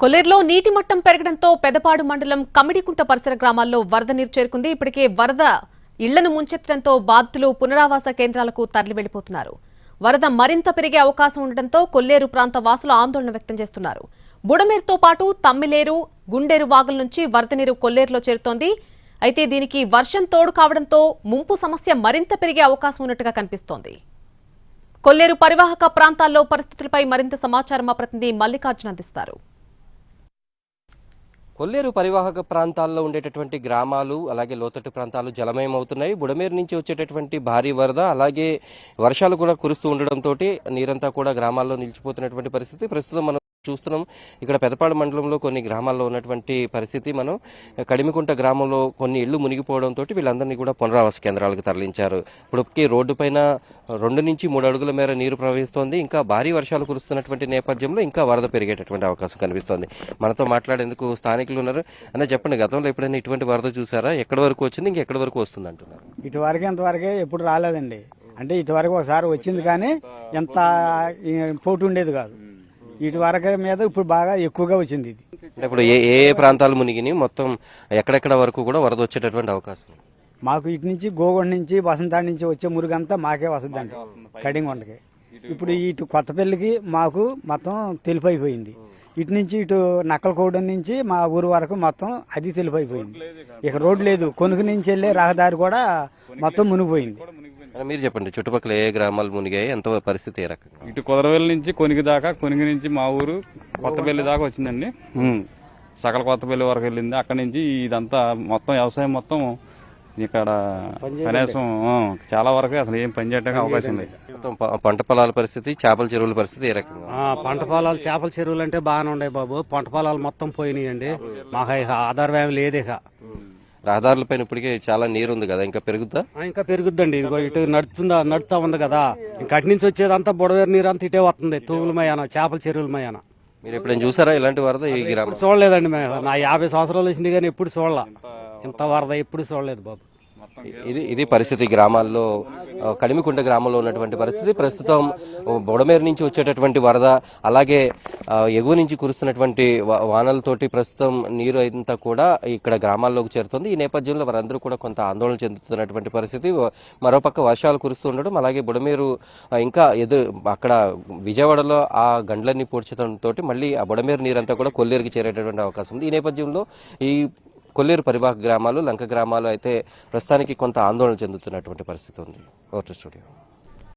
కొల్లేరులో నీటి మట్టం పెరగడంతో పెదపాడు మండలం కమిడికుంట పరిసర గ్రామాల్లో వరద నీరు చేరుకుంది. ఇప్పటికే వరద ఇళ్ళను ముంచెత్తడంతో బాధితులు పునరావాస కేంద్రాలకు తరలి వెళ్ళిపోతున్నారు వరద మరింత పెరిగే అవకాశం ఉండడంతో కొల్లేరు ప్రాంత వాసులు ఆందోళన వ్యక్తం చేస్తున్నారు. బుడమేరుతో పాటు తమ్మిలేరు గుండేరు వాగుల నుంచి వరద నీరు కొల్లేరులో చేరుతోంది. అయితే దీనికి వర్షం తోడు కావడంతో ముంపు సమస్య మరింత పెరిగే అవకాశం ఉన్నట్టుగా కనిపిస్తోంది. కొల్లేరు పరివాహక ప్రాంతాల్లో పరిస్థితులపై మరింత సమాచారం మా ప్రతినిధి మల్లికార్జున అందిస్తారు. కొల్లేరు పరివాహక ప్రాంతాల్లో ఉండేటటువంటి గ్రామాలు అలాగే లోతట్టు ప్రాంతాలు జలమయం అవుతున్నాయి బుడమేరు నుంచి వచ్చేటటువంటి భారీ వరద అలాగే వర్షాలు కూడా కురుస్తూ ఉండడంతో నీరంతా కూడా గ్రామాల్లో నిలిచిపోతున్నటువంటి పరిస్థితి. ప్రస్తుతం మనం చూస్తున్నాం. ఇక్కడ పెదపాడు మండలంలో కొన్ని గ్రామాల్లో ఉన్నటువంటి పరిస్థితి మనం కడిమికుంట గ్రామంలో కొన్ని ఇళ్ళు మునిగిపోవడంతో వీళ్ళందరినీ కూడా పునరావాస కేంద్రాలకు తరలించారు. ఇప్పటికి రోడ్డు పైన రెండు నుంచి మూడు అడుగుల మేర నీరు ప్రవహిస్తోంది. ఇంకా భారీ వర్షాలు కురుస్తున్నటువంటి నేపథ్యంలో ఇంకా వరద పెరిగేటటువంటి అవకాశం కనిపిస్తోంది. మనతో మాట్లాడేందుకు స్థానికులు ఉన్నారు. అన్న చెప్పండి గతంలో ఎప్పుడైనా ఇటువంటి వరద చూసారా? ఎక్కడి వరకు వచ్చింది? ఇంకెక్కడి వరకు వస్తుంది అంటున్నారు ఇటువరకు ఇంతవరకే ఎప్పుడు రాలేదండి. అంటే ఇటువరకు ఒకసారి వచ్చింది కానీ ఎంత ఈ, పోటు ఉండేది కాదు. ఇటువరకు మీద ఇప్పుడు బాగా ఎక్కువగా వచ్చింది ఇది. ఇప్పుడు ఏ ఏ ప్రాంతాలు మునిగిని మొత్తం ఎక్కడెక్కడ వరకు కూడా వరద వచ్చేటటువంటి అవకాశం. మాకు ఇటు నుంచి గోగొండ నుంచి వసంతాడి నుంచి వచ్చే మురుగంతా మాకే వస్తుందండి కడింగొండకి ఇప్పుడు ఇటు కొత్తపల్లికి మాకు మొత్తం తెలిపైపోయింది. ఇటు నుంచి ఇటు నక్కలకోవడం నుంచి మా ఊరు వరకు మొత్తం అది తెలిపైపోయింది. ఇక రోడ్డు లేదు. కొనుగు నుంచి వెళ్ళే రహదారి కూడా మొత్తం మునిగిపోయింది. మీరు చెప్పండి చుట్టుపక్కల ఏ గ్రామాలు మునిగాయి ఎంత పరిస్థితి ఏ రకంగా ఇటు కుదరవెల్లి నుంచి కొనిగి దాకా కొనిగి నుంచి మా ఊరు కొత్తపల్లి దాకా వచ్చిందండి. ఉమ్. సకల కొత్తపల్లి వరకు వెళ్ళింది. అక్కడి నుంచి ఇదంతా మొత్తం వ్యవసాయం మొత్తం ఇక్కడ కనీసం ఆ, చాలా వరకు అసలు ఏం పని చేయడానికి అవకాశం లేదు. మొత్తం ప- పంట పొలాల పరిస్థితి చేపల చెరువుల పరిస్థితి ఏ రకంగా ఆ, పంట పొలాలు చేపల చెరువులు అంటే బాగానే ఉన్నాయి బాబు. పంట పొలాలు మొత్తం పోయినాయండి. మాకు ఇక ఆధార లేదు ఇక. రహదారులపైన ఇప్పటికే చాలా నీరు ఉంది కదా ఇంకా పెరుగుతా ఆ, ఇంకా పెరుగుద్దండి. ఇదిగో ఇటు నడుతుందా నడుతా ఉంది కదా. ఇంకా అటు నుంచి వచ్చేదంతా బుడవేరు నీరు అంతా ఇటే వస్తుంది తూముల మయాన చేపల చెరువుల మయాన. మీరు ఎప్పుడైనా చూసారా ఇలాంటి వరద ఈ గ్రామం? ఎప్పుడు చూడలేదండి మేము. నా యాభై సంవత్సరాలు వచ్చింది కానీ ఎప్పుడు చూడలా. ఇంత వరద ఎప్పుడు చూడలేదు బాబు. ఇది ఇది పరిస్థితి గ్రామాల్లో కడిమికుంట గ్రామంలో ఉన్నటువంటి పరిస్థితి. ప్రస్తుతం బుడమేరు నుంచి వచ్చేటటువంటి వరద అలాగే ఎగువ నుంచి కురుస్తున్నటువంటి వా- వానలతోటి ప్రస్తుతం నీరు అంతా కూడా ఇక్కడ గ్రామాల్లోకి చేరుతుంది. ఈ నేపథ్యంలో వారందరూ కూడా కొంత ఆందోళన చెందుతున్నటువంటి పరిస్థితి. మరోపక్క వర్షాలు కురుస్తూ ఉండడం అలాగే బుడమేరు ఇంకా ఎదు అక్కడ విజయవాడలో ఆ గండ్లన్నీ పూడ్చడంతో మళ్ళీ ఆ బుడమేరు నీరంతా కూడా కొల్లేరుకి చేరేటటువంటి అవకాశం ఉంది. ఈ నేపథ్యంలో ఈ కొల్లేరు పరివాహక గ్రామాలు లంక గ్రామాలు అయితే ప్రస్తుతానికి కొంత ఆందోళన చెందుతున్నటువంటి పరిస్థితి ఉంది. Voter studio.